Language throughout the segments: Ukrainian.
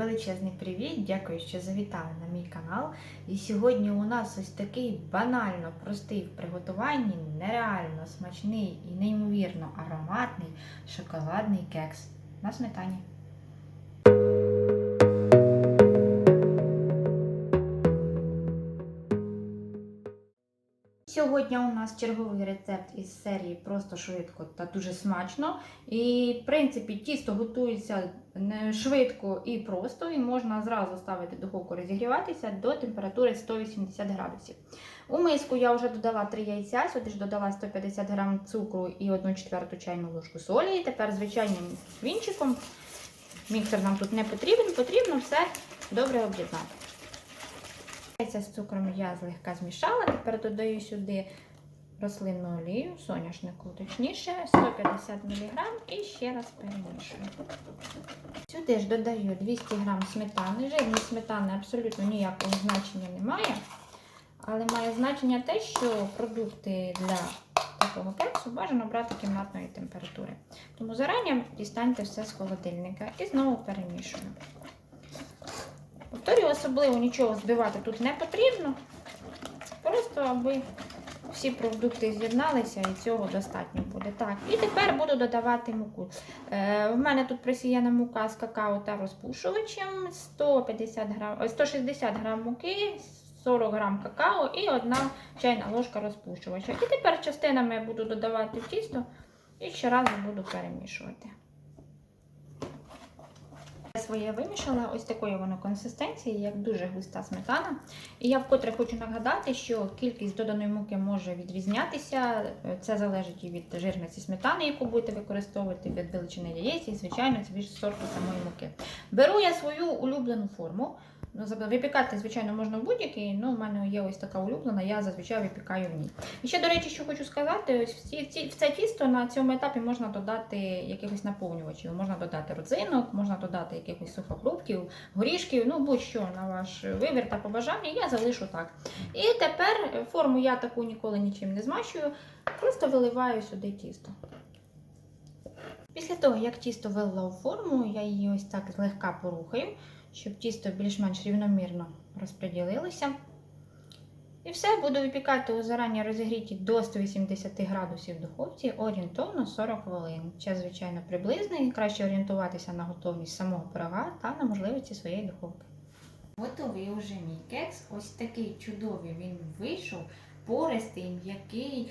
величезний привіт! Дякую, що завітали на мій канал. І сьогодні у нас ось такий банально простий в приготуванні, нереально смачний і неймовірно ароматний шоколадний кекс на сметані. Сьогодні у нас черговий рецепт із серії Просто швидко та дуже смачно. І, в принципі, тісто готується швидко і просто, і можна зразу ставити духовку розігріватися до температури 180 градусів. У миску я вже додала 3 яйця, сюди ж додала 150 г цукру і 1 четверту чайну ложку солі. І тепер звичайним вінчиком, міксер нам тут не потрібен, потрібно все добре об'єднати. Яйця з цукром я злегка змішала. Тепер додаю сюди рослинну олію, соняшнику точніше, 150 мг і ще раз перемішую. Сюди ж додаю 200 г сметани. Жирність сметани абсолютно ніякого значення немає. Але має значення те, що продукти для такого кексу бажано брати кімнатної температури. Тому зарані дістаньте все з холодильника і знову перемішую. Повторюю, особливо нічого збивати тут не потрібно. Просто аби всі продукти з'єдналися і цього достатньо буде. Так, І тепер буду додавати муку. Е, в мене тут просіяна мука з какао та розпушувачем, 150 грам, 160 г муки, 40 г какао і одна чайна ложка розпушувача. І тепер частинами я буду додавати тісто і ще раз буду перемішувати. Своє вимішала ось такої воно консистенції, як дуже густа сметана. І я вкотре хочу нагадати, що кількість доданої муки може відрізнятися. Це залежить і від жирності сметани, яку будете використовувати, від величини яєць, і, звичайно, це від сорту самої муки. Беру я свою улюблену форму. Ну, Випікати, звичайно, можна будь-який, але в мене є ось така улюблена, я зазвичай випікаю в ній. І ще, до речі, що хочу сказати, ось в це тісто на цьому етапі можна додати якихось наповнювачів, можна додати родзинок, можна додати якихось сухофруктів, горішків, ну будь-що на ваш вибір та побажання, я залишу так. І тепер форму я таку ніколи нічим не змащую, просто виливаю сюди тісто. Після того, як тісто вилила у форму, я її ось так злегка порухаю щоб тісто більш-менш рівномірно розподілилося. І все, буду випікати у зарані розігріті до 180 градусів духовці орієнтовно 40 хвилин. Час, звичайно, приблизний. Краще орієнтуватися на готовність самого пирога та на можливості своєї духовки. Готовий уже мій кекс. Ось такий чудовий він вийшов, пористий, м'який.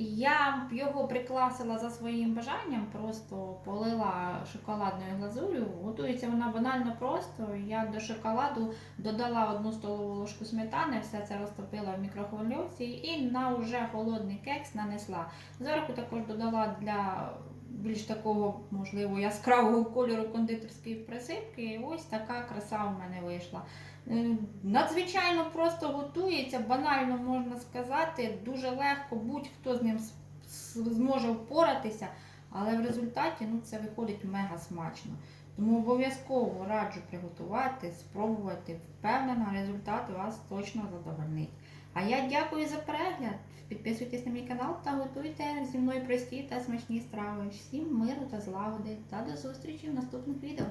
Я його прикласила за своїм бажанням, просто полила шоколадною глазур'ю. Готується вона банально просто. Я до шоколаду додала одну столову ложку сметани, все це розтопила в мікрохвильовці і на уже холодний кекс нанесла. Зверху також додала для більш такого, можливо, яскравого кольору кондитерської присипки. І ось така краса в мене вийшла. Надзвичайно просто готується, банально можна сказати, дуже легко, будь-хто з ним зможе впоратися, але в результаті ну, це виходить мега смачно. Тому обов'язково раджу приготувати, спробувати. Впевнена, результат вас точно задовольнить. А я дякую за перегляд. Підписуйтесь на мій канал та готуйте зі мною прості та смачні страви. Всім миру та злагоди та до зустрічі в наступних відео.